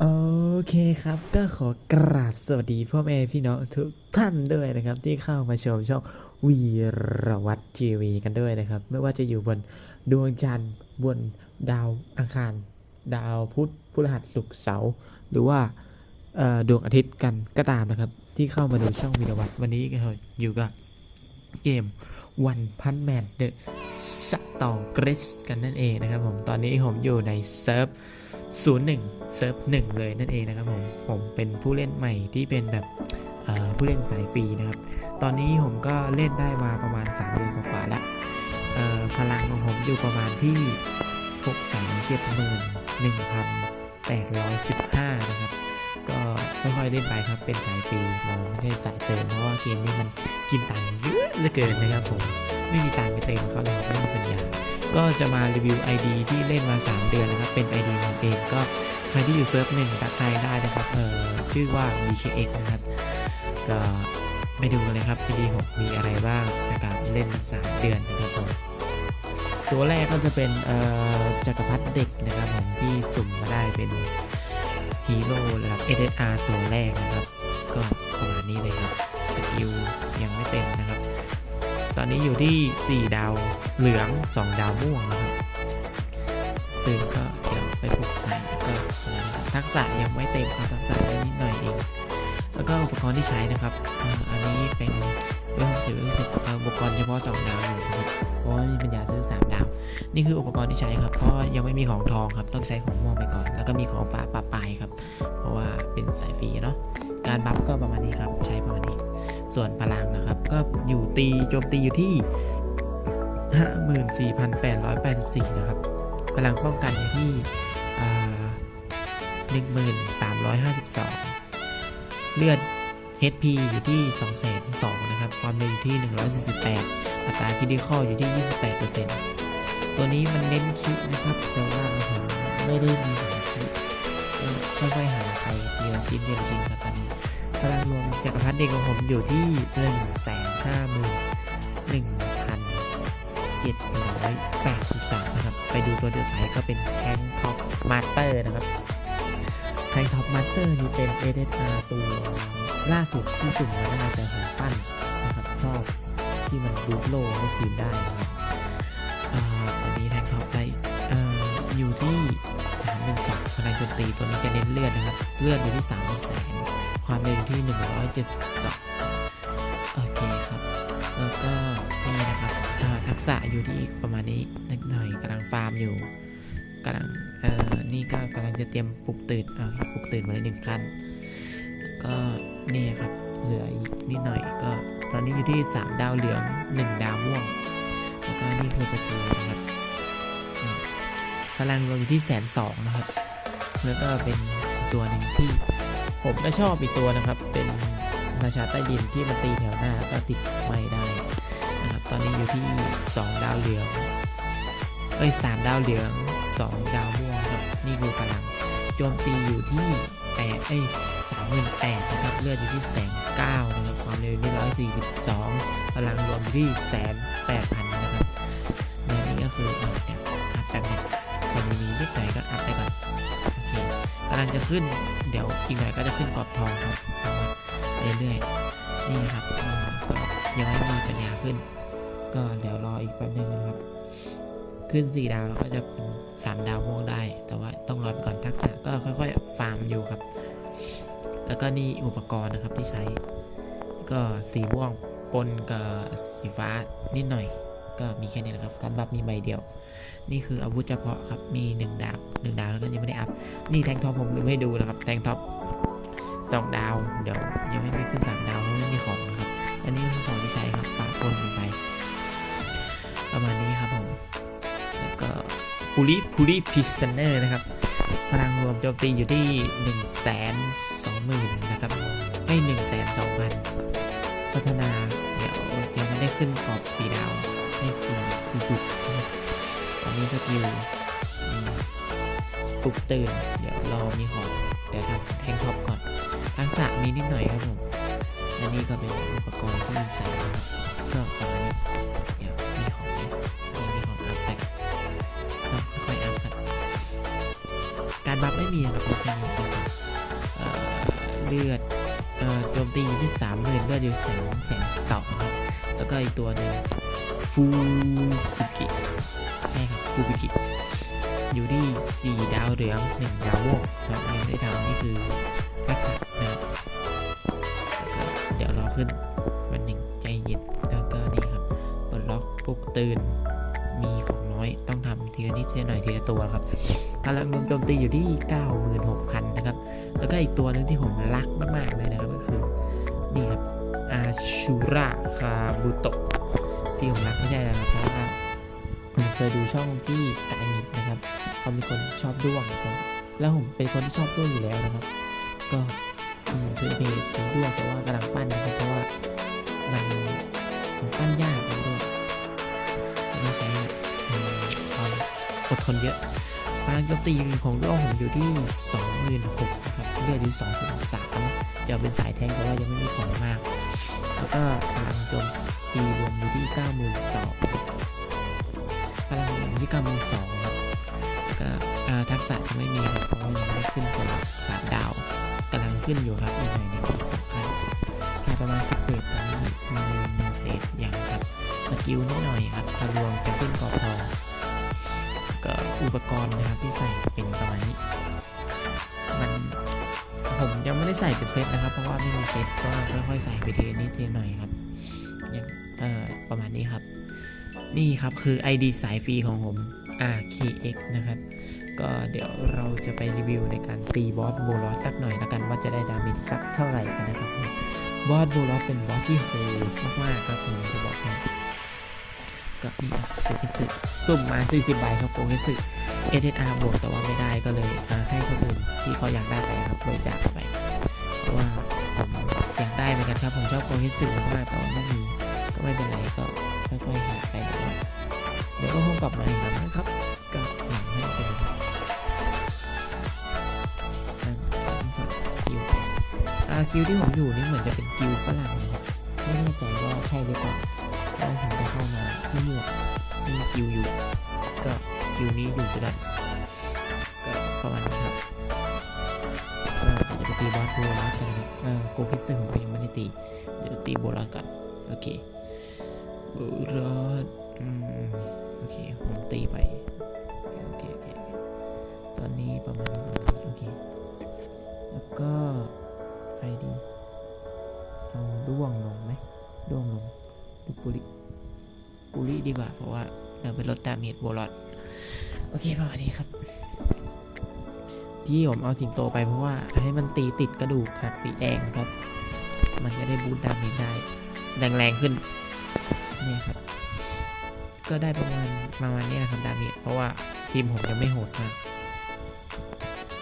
โอเคครับ ก็ขอกราบสวัสดีพ่อแม่พี่น้องทุกท่านด้วยนะครับ ที่เข้ามาชมช่องวีรวัตรทีวีกันด้วยนะครับ ไม่ว่าจะอยู่บนดวงจันทร์บนดาวอังคาร ดาวพุธพฤหัสศุกร์เสาร์หรือว่าดวงอาทิตย์กันก็ตามนะครับ ที่เข้ามาดูช่องวีรวัตรวันนี้ก็อยู่กับเกม วันพันแมนเดอะสตองเกรสกันนั่นเองนะครับผม ตอนนี้ผมอยู่ในเซิร์ฟ 01 เซิร์ฟ 1 เลยนั่นเองนะครับผม ผมเป็นผู้เล่นใหม่ที่เป็นแบบผู้เล่นสายฟรีนะครับ ตอนนี้ผมก็เล่นได้มาประมาณ 3 เดือนกว่าแล้วพลังของผมอยู่ประมาณที่ 6 3 7 1 815 นะครับ็ค่อยๆเล่นไปครับเป็นสายฟรีเราไม่ได้สายเติมเพราะว่าเกมนี้มันกินตังค์เยอะเหลือเกินนะครับผมไม่มีตังค์ไปเติมเขาเลยไม่มีปัญญาก็จะมารีวิว ID ที่เล่นมา 3 เดือนนะครับ เป็น ID ของเองก็ใครที่อยู่เซิร์ฟหนึ่งตักทายได้นะครับเออชื่อว่า BKX นะครับ ก็ไปดูกันเลยครับ ID ผมมีอะไรบ้างในการเล่น 3 เดือนนะครับผมตัวแรกก็จะเป็นเอ่อจักรพรรดิเด็กนะครับผมที่สุ่มมาได้เป็น ฮีโร่ระดับ SSR ตัวแรกนะครับ ก็ประมาณนี้เลยครับสกิลยังไม่เต็มนะครับ ตอนนี้อยู่ที่ 4 ดาวเหลือง 2 ดาวม่วงนะครับตื่นก็เดี๋ยวไปปลุกใหม่ก็ทักษะยังไม่เต็มครับทักษะนิดหน่อยเองแล้วก็อุปกรณ์ที่ใช้นะครับอันนี้เป็นเรื่องสิบเรื่องสิบอ่าอุปกรณ์เฉพาะสองดาวอยู่นะครับเพราะว่ามีปัญญาซื้อ3ดาว นี่คืออุปกรณ์ที่ใช้ครับ เพราะยังไม่มีของทองครับ ต้องใช้ของม่วงไปก่อน แล้วก็มีของฟ้าปะปายครับ เพราะว่าเป็นสายฟรีเนาะ การบัฟก็ประมาณนี้ครับ ใช้ประมาณนี้ ส่วนพลังนะครับ ก็อยู่ตีโจมตีอยู่ที่ 54,884 นะครับ พลังป้องกันอยู่ที่อ่า1352 เลือด HP อยู่ที่2 0 0 0 0นะครับ ความเร็วอยู่ที่ 148 อัตราคิดิคอลอยู่ที่ 28% ตัวนี้มันเน้นคินะครับ แต่ว่าผมไม่ได้มีหาคิก็ค่อยๆหาไปทีละชิ้นทีละชิ้นครับตอนนี้พลังรวมจักรพรรดิเด็กของผมอยู่ที่หนึ่งแสนห้าหมื่นหนึ่งพันเจ็ดร้อยแปดสิบสามนะครับ ไปดูตัวเดือดไซก็เป็นแทงท็อปมาสเตอร์นะครับแทงท็อปมาสเตอร์นี่เป็น a อ r ตัวล่าสุดที่สุ่มมาได้แต่ผมปั้นนะครับชอบที่มันบูโลให้ทีมได้นะครับ ที่สามหนึ่งสองพลังโจมตีตัวนี้จะเน้นเลือดนะครับ เลือดอยู่ที่สามแสนความเร็วที่ 172 โอเคครับ แล้วก็นี่นะครับทักษะอยู่ที่ประมาณนี้นิดหน่อยกำลังฟาร์มอยู่กำลังเอ่อนี่ก็กำลังจะเตรียมปลุกตื่นอ่าปลุกตื่นมาได้หนึ่งครั้งก็นี่ครับเหลืออีกนิดหน่อยก็ตอนนี้อยู่ที่ 3 ดาวเหลือง 1 ดาวม่วง แล้วก็นี่คือสกิลนะครับ พลังรวมอยู่ที่แสนสองนะครับ แล้วก็เป็นตัวหนึ่งที่ผมก็ชอบอีกตัวนะครับ เป็นราชาใต้ดินที่มันตีแถวหน้าก็ติดไม่ได้นะครับ ตอนนี้อยู่ที่ 2 ดาวเหลือง เอ้ยสามดาวเหลือง 2 ดาวม่วงครับ นี่คือพลัง โจมตีอยู่ที่แปดเอ้ยสามหมื่นแปดนะครับ เลือดอยู่ที่แสนเก้านะครับ ความเร็วที่ร้อยสี่สิบสองพลังรวมอยู่ที่แสนแปดพันนะครับในนี้ก็คืออาเนี่ยอั กำลังจะขึ้น เดี๋ยวอีกหน่อยก็จะขึ้นกรอบทองครับเรื่อยๆนี่ครับก็ยังไม่มีปัญญาขึ้น ก็เดี๋ยวรออีกแป๊บนึงนะครับ ขึ้น 4 ดาวแล้วก็จะเป็น3ดาวม่วงได้ แต่ว่าต้องรอไปก่อนทักษะก็ค่อยๆ ฟาร์มอยู่ครับ แล้วก็นี่อุปกรณ์นะครับที่ใช้ ก็สีม่วงปนกับสีฟ้านิดหน่อย ก็มีแค่นี้แหละครับการบัฟมีใบเดียว นี่คืออาวุธเฉพาะครับ มี1ดาว1ดาวแล้วก็ยังไม่ได้อัพ นี่แทงท็อปผมลืมให้ดูนะครับ แทงท็อปสองดาว เดี๋ยวยังไม่ได้ขึ้นสามดาวเพราะไม่มีของนะครับ อันนี้คือของที่ใช้ครับปะปนกันไป ประมาณนี้ครับผม แล้วก็ปูริปูริพิซเนอร์นะครับ พลังรวมโจมตีอยู่ที่1นึ่งแสนสองหมื่นนะครับไม่หนึ่งแสนสองพันพัฒนา เดี๋ยวยังไม่ได้ขึ้นกรอบสีดาว ให้กินดุกอนนี้สกิลปลุกตื่น เดี๋ยวรอมีของเดี๋ยวทำแทงท็อปก่อนทักษะมีนิดหน่อยครับผมและนี่ก็เป็นอุปกรณ์ที่มีสายนะครับก็ประานี้เดี๋ยวมีของนี่มีของอัพแต่ต้องค่อยอัพกันการบัฟไม่มีนะครับแค่นี้เลือดโจมตีอยู่ที่สามเมื่นเลือดอยู่แสนแสนสองครับแล้วก็อีกตัวหนึ่ง ฟูบุกิใช่ครับฟูบุกิอยู่ที่สี่ดาวเหลืองหนึ่งดาวโวกครับยังได้ทำนี่คือทักษะนะครับเดี๋ยวรอขึ้นวันหนึ่งใจเย็นแล้วก็นี่ครับปลดล็อกปลุกตื่นมีของน้อยต้องทำทีละนิดทีละหน่อยทีละตัวครับพลังรวมโจมตีอยู่ที่ 96,000 นะครับ แล้วก็อีกตัวหนึงที่ผมรักมากๆเลยนะครับก็คือนี่ครับอาชูระคาบุโตะ ที่ผมรักไม่ใช่นะครับเพราะว่าผมเคยดูช่องที่ไกนิดนะครับเขามีคนชอบด้วงครับแล้วผมเป็นคนที่ชอบด้วงอยู่แล้วนะครับ ก็อืมคือเพจถึงด้วงแต่ว่ากำลังปั้นนะครับเพราะว่ามันมันปั้นยากครับด้วงต้องใช้ความอดทนเยอะพลังโจมตีของด้วงผมอยู่ที่26,000นะครับเลือดอยู่2.3จะเป็นสายแทงแต่ว่ายังไม่มีของมาก แล้วก็พลังโจมตีรวมอยู่ที่92,000พลังอยู่ที่92,000ครับก็อ่าทักษะจะไม่มีครับเพราะว่ายังไม่ได้ขึ้นตัวสามดาวกำลังขึ้นอยู่ครับอีกหน่อยหนึงอีกสองพันแค่ประมาณสิบเศษตอนนี้มีหนึ่งเศษยังครับสกิลนิดหน่อยครับทะลวงจะขึ้นกอบทอก็อุปกรณ์นะครับที่ใส่ ผมยังได้ใส่เป็นเซตนะครับ เพราะว่าไม่มีเซตก็ค่อยๆใส่ไปทีนิดทีหน่อยครับอย่างเอ่อประมาณนี้ครับ นี่ครับคือ ID สายฟรีของผม RKX นะครับ ก็เดี๋ยวเราจะไปรีวิวในการตีบอสโบลอสสักหน่อยแล้วกันว่าจะได้ดาเมจสักเท่าไหร่กันนะครับบอสโบลอสเป็นบอสที่โหดมากๆครับผมจะบอกให้ก็นี่ครับโปรเกสึสุ่มมา 40ใบครับโปรเกสึ SSR บวกแต่ว่าไม่ได้ก็เลยให้คนอื่นที่เขาอยากได้ไปครับบริจาคไป กันครับ ผมชอบโปรเกสึมากแต่ว่าไม่มีก็ไม่เป็นไรก็ค่อยๆหาไปเดี๋ยวเดี๋ยวก็คงกลับมาอีกครั้งนะครับก็หลังให้เป็นครับกิวอากิวที่ผมอยู่นี่เหมือนจะเป็นกิวฝรั่งนะครับไม่แน่ใจว่าใช่หรือเปล่าเพราผมจะเข้ามาที่หมวกที่กิวอยู่ก็กิวนี้อยู่จะได้ ตีบอสโบลัสกันครับเออโกคิสึผมก็ยังไม่ได้ตี เดี๋ยวตีโบลัสก่อนโอเคโบลัสอืมโอเค ผมตีไป โอเค โอเค โอเค ตอนนี้ประมาณนี้โอเค แล้วก็ใครดี เอาด้วงลงไหมด้วงลงหรือปุริปุริดีกว่า เพราะว่าเราไปลดดาเมจโบลอดโอเคประมาณนี้ครับ ที่ผมเอาสิงโตไปเพราะว่าให้มันตีติดกระดูกหักสีแดงครับ มันจะได้บูตดาเมจได้แรงๆขึ้นเนี่ยครับ ก็ได้ประมาณประมาณนี้นะครับดาเมจเพราะว่าทีมผมยังไม่โหดมาก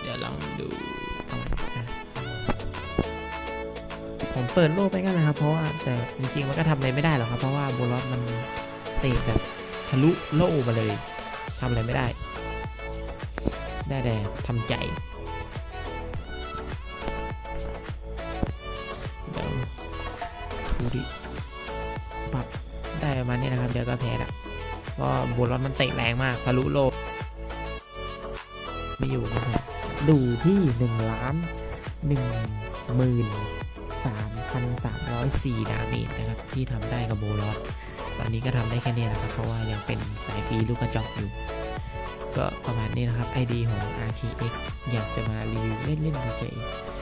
เดี๋ยวลองดูเอาอะผมเปิดโลกไปกันนะครับ เพราะว่าแต่จริงๆมันก็ทำอะไรไม่ได้หรอกครับ เพราะว่าโบลอสมันเตะแบบทะลุโล่มาเลยทำอะไรไม่ได้ ได้แต่ทำใจ เดี๋ยวดูดิปรับได้ประมาณนี้นะครับ เดี๋ยวก็แพ้ละเพราะโบลอสมันเตะแรงมากทะลุโลกไม่อยู่นะครับดูที่หนึ่งล้านหนึ่งหมื่นสามพันสามร้อยสี่ดาเมจนะครับ ที่ทำได้กับโบลอสตอนนี้ก็ทำได้แค่นี้แหละครับ เพราะว่ายังเป็นสายฟรีลูกกระจอกอยู่ ก็ประมาณนี้นะครับ ID ของ RKX อยากจะมารีวิวเล่นเล่นเฉย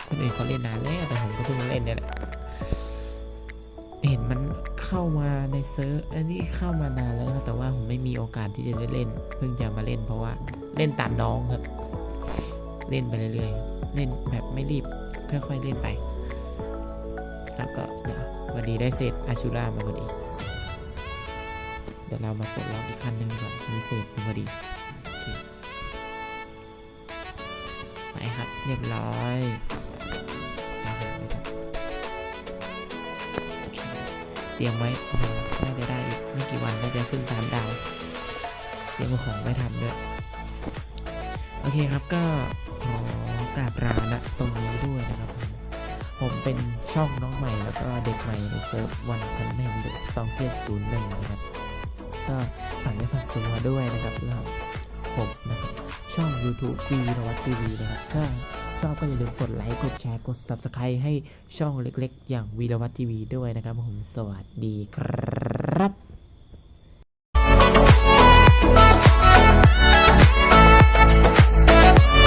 คนอื่นเขาเล่นนานแล้วแต่ผมก็เพิ่งมาเล่นเนี่ยแหละเห็นมันเข้ามาในเซิร์ฟอันนี้เข้ามานานแล้วครับแต่ว่าผมไม่มีโอกาสที่จะได้เล่น เพิ่งจะมาเล่นเพราะว่าเล่นตามน้องครับ เล่นไปเรื่อยๆเล่นแบบไม่รีบค่อยๆเล่นไป แล้วก็เดี๋ยววันดีได้เซตอาชูรามาพอดี เดี๋ยวเรามากดล็อกอีกคันหนึ่งก่อนมีเศษมาพอดี ครับ เรียบร้อยเอาหาไว้ก่อนโอเตรียมไว้โอ้โหน่าจะได้อีกไม่กี่วันก็จะขึ้นสามดาว เตรียมของไว้ทำด้วย โอเคครับก็ขอกราบลาณตรงนี้ด้วยนะครับ ผมผมเป็นช่องน้องใหม่แล้วก็เด็กใหม่ในเซิร์ฟวันพันแมนเด็กสองเจ็ดศูนย์หนึ่งนะครับ ก็ฝากไว้ฝากตัวด้วยนะครับเพื่อผมนะครับ ช่อง YouTube วีรวัตทีวีนะครับถ้าชอบก็อย่าลืมกดไลค์กดแชร์กด Subscribe ให้ช่องเล็กๆ อย่างวีรวัตทีวีด้วยนะครับผมสวัสดีครับ